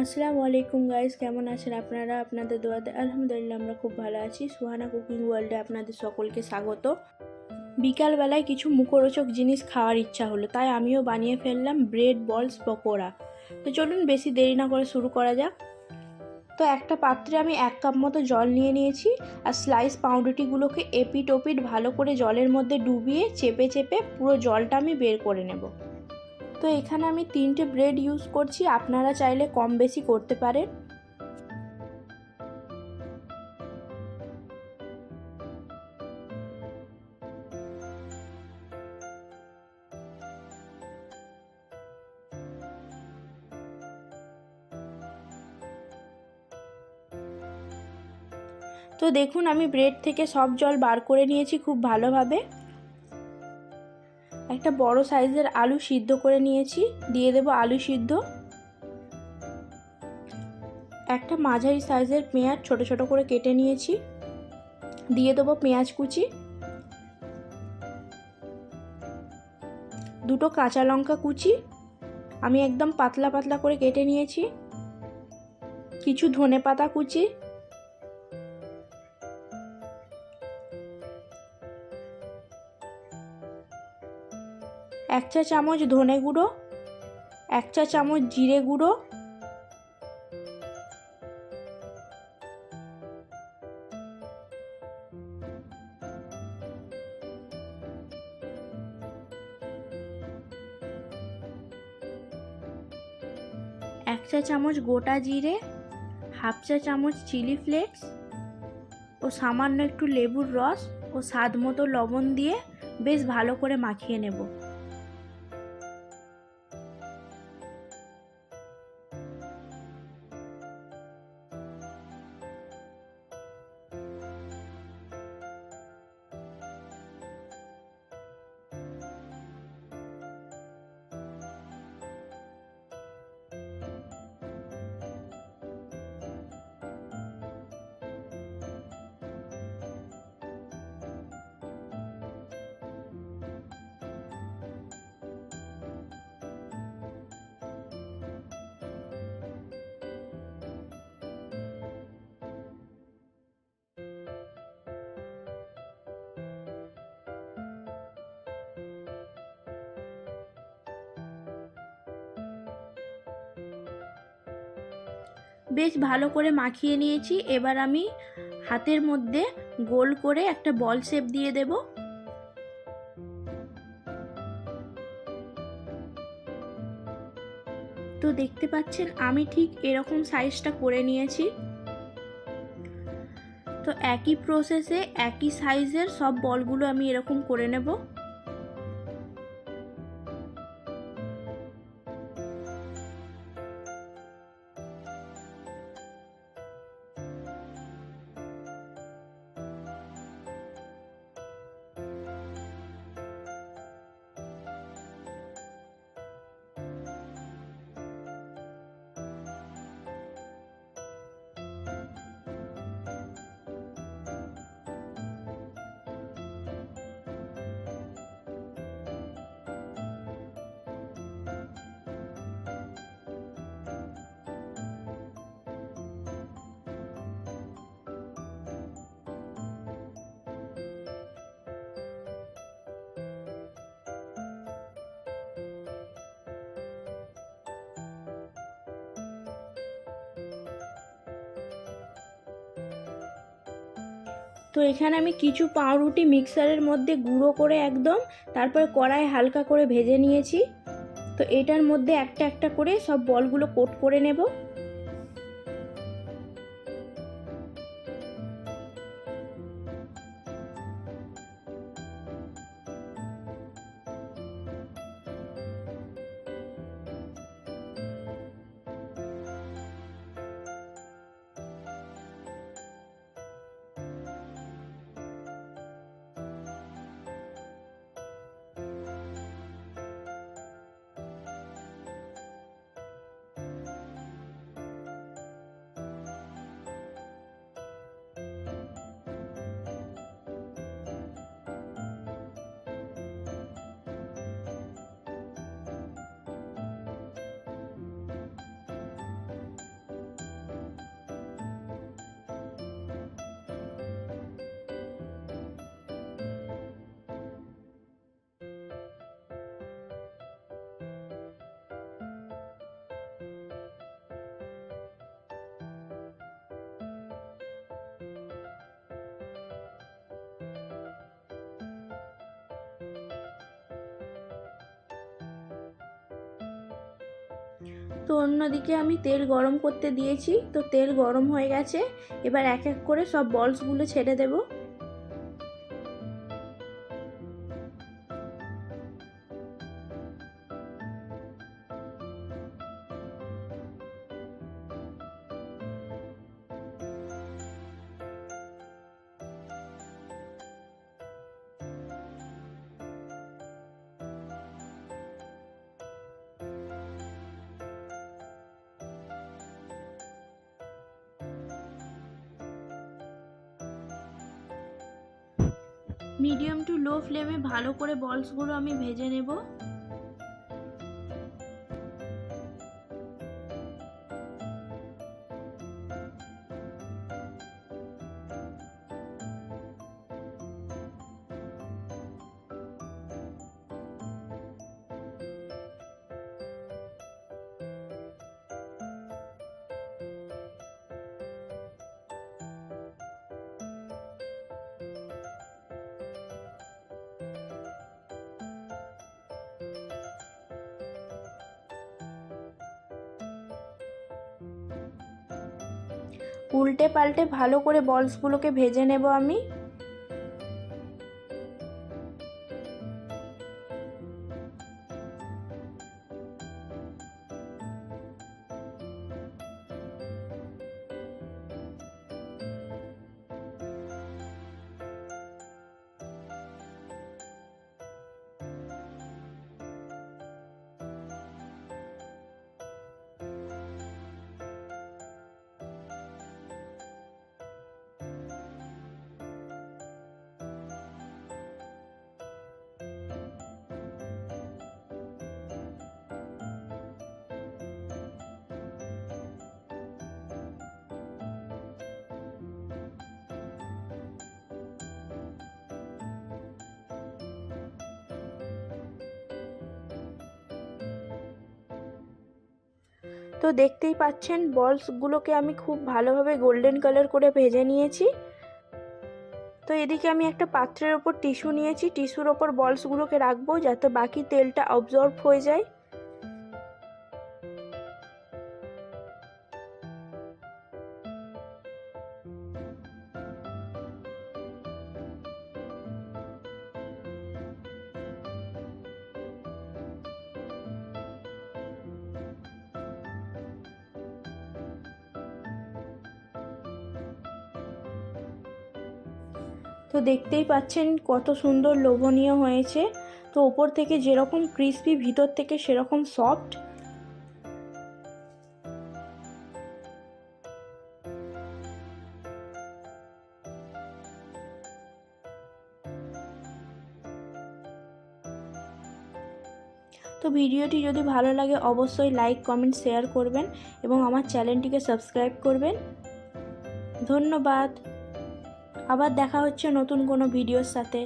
আসসালামু আলাইকুম গাইস কেমন আছেন আপনারা? আপনাদের দোয়াতে আলহামদুলিল্লাহ আমরা খুব ভালো আছি। সুহানা কুকিং ওয়ার্ল্ডে আপনাদের সকলকে স্বাগত। বিকালবেলায় কিছু মুখরোচক জিনিস খাওয়ার ইচ্ছা হলো, তাই আমিও বানিয়ে ফেললাম ব্রেড বলস পকোড়া। তো চলুন বেশি দেরি না করে শুরু করা যাক। তো একটা পাত্রে আমি এক কাপ মতো জল নিয়ে নিয়েছি, আর স্লাইস পাউরুটিগুলোকে এপিট ওপিট ভালো করে জলের মধ্যে ডুবিয়ে চেপে চেপে পুরো জলটা আমি বের করে নেব। তো এখানে আমি তিনটে ব্রেড ইউজ করছি, আপনারা চাইলে কম বেশি করতে পারেন। তো দেখুন, আমি ব্রেড থেকে সব জল বার করে নিয়েছি খুব ভালোভাবে। একটা বড় সাইজের আলু সিদ্ধ করে নিয়েছি। দিয়ে দেব আলু সিদ্ধ। একটা মাঝারি সাইজের পেঁয়াজ ছোট ছোট করে কেটে নিয়েছি। দিয়ে দেবো পেঁয়াজ কুচি। দুটো কাঁচা লঙ্কা কুচি। আমি একদম পাতলা পাতলা করে কেটে নিয়েছি। কিছু ধনে পাতা কুচি। এক চা চামচ ধনে গুঁড়ো, এক চা চামচ জিরে গুঁড়ো, এক চা চামচ গোটা জিরে, হাফ চা চামচ চিলি ফ্লেক্স ও সামান্য একটু লেবুর রস ও স্বাদ মতো লবণ দিয়ে বেশ ভালো করে মাখিয়ে নেব। বেশ ভালো করে মাখিয়ে নিয়েছি। এবার আমি হাতের মধ্যে গোল করে একটা বল শেপ দিয়ে দেব। তো দেখতে পাচ্ছেন, আমি ঠিক এরকম সাইজটা করে নিয়েছি। তো একই প্রসেসে একই সাইজের সব বলগুলো আমি এরকম করে নেব। তো এখানে আমি কিছু পাউরুটি মিক্সারের মধ্যে গুঁড়ো করে একদম তারপরে কড়াই হালকা করে ভেজে নিয়েছি। তো এটার মধ্যে একটা একটা করে সব বলগুলো কোট করে নেব। তো অন্যদিকে আমি তেল গরম করতে দিয়েছি, তো তেল গরম হয়ে গেছে। এবার এক এক করে সব বলসগুলো ছেড়ে দেবো। মিডিয়াম টু লো ফ্লেমে ভালো করে বলসগুলো আমি ভেজে নেব। উল্টে পাল্টে ভালো করে বলসগুলোকে ভেজে নেব আমি। তো দেখতেই পাচ্ছেন বলসগুলোকে আমি খুব ভালোভাবে গোল্ডেন কালার করে ভেজে নিয়েছি। তো এদিকে আমি একটা পাত্রের ওপর টিস্যু নিয়েছি টিস্যুর ওপর বলসগুলোকে রাখব যাতে বাকি তেলটা অবজর্ব হয়ে যায়। তো দেখতেই পাচ্ছেন কত সুন্দর লোভনীয় হয়েছে। তো ওপর থেকে যেরকম ক্রিস্পি ভিতর থেকে সেরকম সফট তো ভিডিওটি যদি ভালো লাগে অবশ্যই লাইক কমেন্ট শেয়ার করবেন এবং আমার চ্যানেলটিকে সাবস্ক্রাইব করবেন। ধন্যবাদ। আবার দেখা হচ্ছে নতুন কোনো ভিডিওর সাথে।